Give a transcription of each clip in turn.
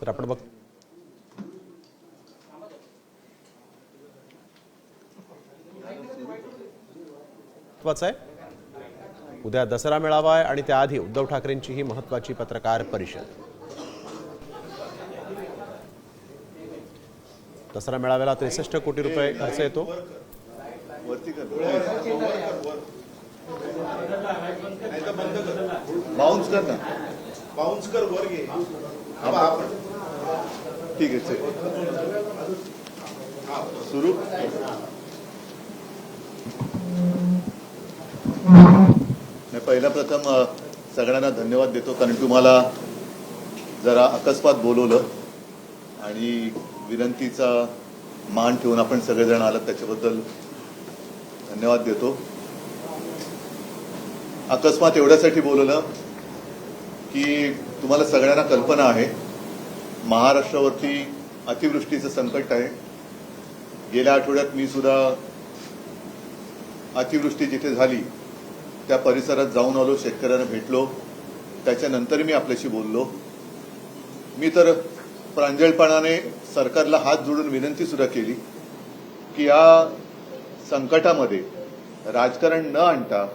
तर आपण बघ. महत्वाचं आहे. उद्या दसरा मेळावा आहे आणि त्याआधी उद्धव ठाकरेंची ही महत्वाची पत्रकार परिषद. दसरा मेळाव्याला त्रेसष्ट कोटी रुपये खर्च येतो. बाउन्स कर ना. बाउन्स कर वर घे. ठीक आहे सुरू। मी पहिला प्रथम सगळ्यांना धन्यवाद देतो कारण तुम्हाला जरा अकस्मात बोलवलं आणि विनंतीचा मान ठेवून आपण सगळेजण आलात त्याच्याबद्दल धन्यवाद देतो. अकस्मात एवढ्यासाठी बोलवलं की तुम्हाला सगळ्यांना कल्पना आहे महाराष्ट्रावरती अतिवृष्टीचं संकट आहे. गेल्या आठवड्यात मी सुद्धा अतिवृष्टी जिथे झाली त्या परिसरात जाऊन आलो शेतकऱ्यांना भेटलो. त्याच्यानंतर मी आपल्याशी बोललो. मी तर प्रांजळपणाने सरकारला हात जोडून विनंती सुद्धा केली की या संकटामध्ये राजकारण न आणता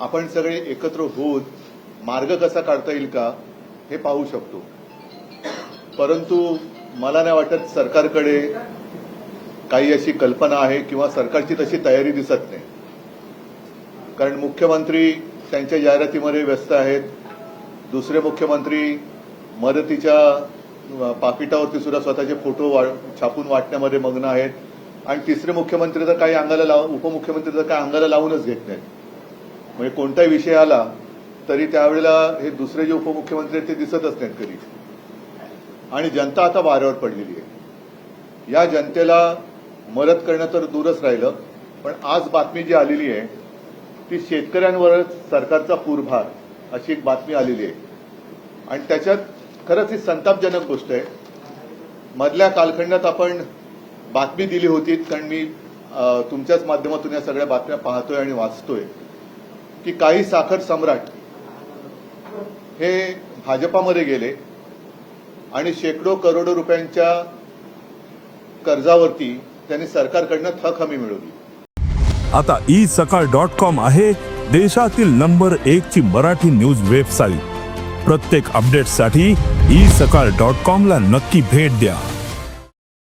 आपण सगळे एकत्र होऊन मार्ग कसा काढता येईल का हे पाहू शकतो. परंतु मला नाही वाटत सरकारकडे काही अशी कल्पना आहे किंवा सरकारची तशी तयारी दिसत नाही. कारण मुख्यमंत्री त्यांच्या जाहिरातीमध्ये व्यस्त आहेत. दुसरे मुख्यमंत्री मदतीच्या पाकिटावरती सुद्धा स्वतःचे फोटो वा- छापून वाटण्यामध्ये मग्न आहेत. आणि तिसरे मुख्यमंत्री तर काही अंगाला लाव उपमुख्यमंत्री तर काही अंगाला लावूनच घेत नाहीत. म्हणजे कोणताही विषय आला तरी त्यावेळेला हे दुसरे जे उपमुख्यमंत्री आहेत ते दिसतच नाहीत कधी. आणि जनता आता वाऱ्यावर पडलेली आहे. या जनतेला मदत करणं तर दूरच राहिलं पण आज बातमी जी आलेली आहे ती शेतकऱ्यांवरच सरकारचा पूरभार अशी एक बातमी आलेली आहे. आणि त्याच्यात खरंच ही संतापजनक गोष्ट आहे. मधल्या कालखंडात आपण बातमी दिली होती कारण मी तुमच्याच माध्यमातून या सगळ्या बातम्या पाहतोय आणि वाचतोय की काही साखर सम्राट हे भाजपामध्ये गेले आणि शेकडो करोडो रुपयांच्या कर्जावरती त्यांनी सरकारकडनं थक हमी मिळवली. आता ई सकाळ डॉट कॉम आहे देशातील नंबर एक ची मराठी न्यूज वेबसाईट. प्रत्येक अपडेटसाठी ई सकाळ डॉट कॉम ला नक्की भेट द्या.